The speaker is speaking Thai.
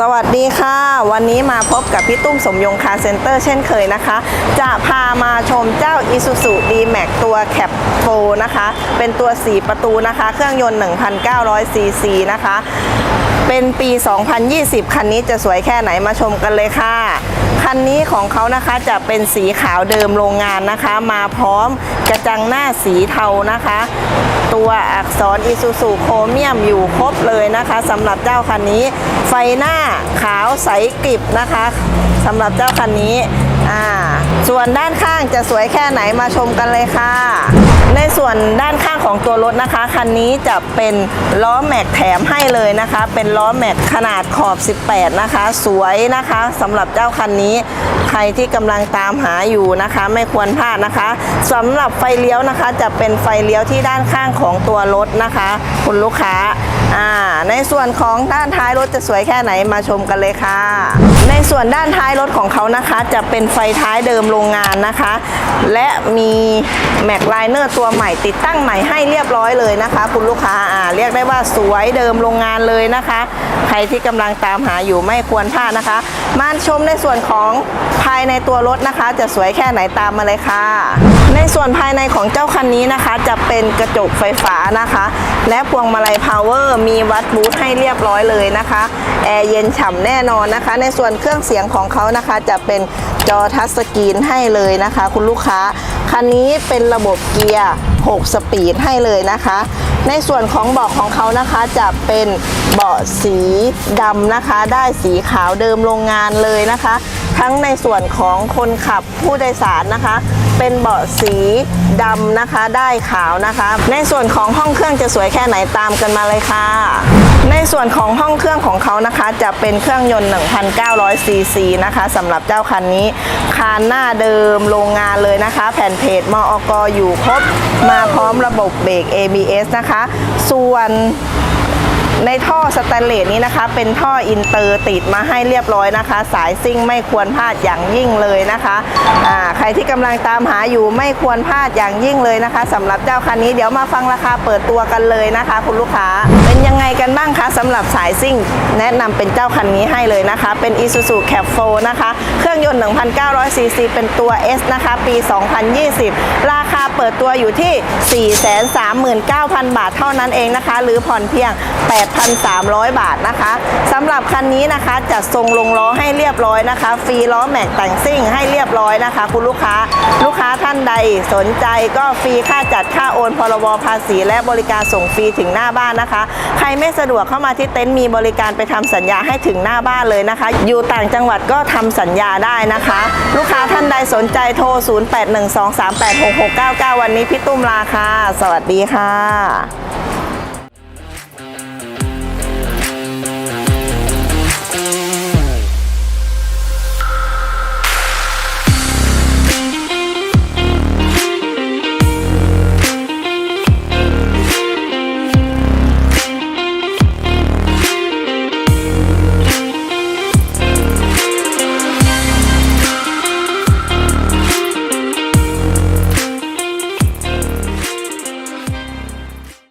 สวัสดีค่ะ วันนี้มาพบกับพี่ตุ้มสมยงคาเซ็นเตอร์เช่นเคยนะคะ จะพามาชมเจ้า Isuzu D-Max ตัวแคปโฟนะคะ เป็นตัว 4 ประตูนะคะ เครื่องยนต์ 1,900ซีซีนะคะเป็นปี 2020 คันนี้จะสวยแค่ไหนมาชมกันเลยค่ะ คันนี้ของเขานะคะจะเป็นสีขาวเดิมโรงงานนะคะ มาพร้อมกระจังหน้าสีเทานะคะ ตัวอักษร Isuzu โครเมียมอยู่ครบเลยนะคะสำหรับเจ้าคันนี้ ไฟหน้าขาวใสกริบนะคะสำหรับเจ้าคันนี้ อ่า ส่วนด้านข้างจะสวยแค่ไหนมาชมกันเลยค่ะ ส่วนด้านข้างของตัวรถนะคะ คันนี้จะเป็นล้อแม็กแถมให้เลยนะคะ เป็นล้อแม็กขนาดขอบ 18 นะคะ สวยนะคะสำหรับเจ้าคันนี้ ใครที่กำลังตามหาอยู่นะคะ ไม่ควรพลาดนะคะสำหรับไฟเลี้ยวนะคะ จะเป็นไฟเลี้ยวที่ด้านข้างของตัวรถนะคะ คุณลูกค้า อ่าในส่วนของด้านท้ายรถจะสวยแค่ไหนมาชมกันเลยค่ะ ในส่วนด้านท้ายรถของเขานะคะ จะเป็นไฟท้ายเดิมโรงงานนะคะ และมีแม็กไลเนอร์ตัวใหม่ติดตั้งใหม่ให้เรียบร้อยเลยนะคะ คุณลูกค้าอ่าเรียกได้ว่าสวยเดิมโรงงานเลยนะคะ ใครที่กำลังตามหาอยู่ไม่ควรพลาดนะคะ มาชมในส่วนของภายในตัวรถนะคะ จะสวยแค่ไหนตามมาเลยค่ะ ในส่วนภายในของเจ้าคันนี้นะคะ จะเป็นกระจกไฟฟ้านะคะ และพวงมาลัยพาวเวอร์มีวัดบูทให้เรียบร้อยเลยนะคะแอร์เย็นฉ่ำแน่นอนนะคะ ในส่วนเครื่องเสียงของเขานะคะ จะเป็นจอทัชสกรีนให้เลยนะคะ คุณลูกค้าคันนี้เป็นระบบเกียร์ 6 สปีดให้เลยนะคะ ในส่วนของเบาะของเขานะคะจะเป็นเบาะสีดำนะคะ ได้สีขาวเดิมโรงงานเลยนะคะ ทั้งในส่วนของคนขับผู้โดยสารนะคะ เป็นเบาะสีดำนะคะ ได้ขาวนะคะ ในส่วนของห้องเครื่องจะสวยแค่ไหนตามกันมาเลยค่ะ ในส่วนของห้องเครื่องของเขานะคะ จะเป็นเครื่องยนต์ 1,900 ซีซีนะคะสำหรับเจ้าคันนี้ คานหน้าเดิมโรงงานเลยนะคะ แผ่นเพจมอกอยู่ครบ มาพร้อมระบบเบรก ABS นะคะ ส่วน ในท่อสแตนเลสนี้นะคะ เป็นท่ออินเตอร์ติดมาให้เรียบร้อยนะคะ สายซิ่งไม่ควรพลาดอย่างยิ่งเลยนะคะใครที่กำลังตามหาอยู่ไม่ควรพลาดอย่างยิ่งเลยนะคะสำหรับเจ้าคันนี้เดี๋ยวมาฟังราคาเปิดตัวกันเลยนะคะ คุณลูกค้าเป็นยังไงกันบ้าง หรับสายซิ่ง แนะนำเป็นเจ้าคันนี้ให้เลยนะคะ เป็น Isuzu Cap 4นะคะ เครื่องยนต์ 1,900 ซีซี เป็นตัว S นะคะ ปี 2020 ราคาเปิดตัวอยู่ที่ 439,000 บาทเท่านั้นเองนะคะ หรือผ่อนเพียง 8,300 บาทนะคะสำหรับคันนี้นะคะจะทรงลงล้อให้เรียบร้อยนะคะ ฟรีล้อแม็กแต่งซิ่งให้เรียบร้อยนะคะ คุณลูกค้าลูกค้าท่านใดสนใจก็ฟรีค่าจัดค่าโอนพรบภาษี และบริการส่งฟรีถึงหน้าบ้านนะคะ ใครไม่สะดวกเข้ามาที่ที่เต็นท์มีบริการไปทำสัญญาให้ถึงหน้าบ้านเลยนะคะ อยู่ต่างจังหวัดก็ทำสัญญาได้นะคะ ลูกค้าท่านใดสนใจโทร 0812386699 วันนี้พี่ตุ้มลาค่ะ สวัสดีค่ะ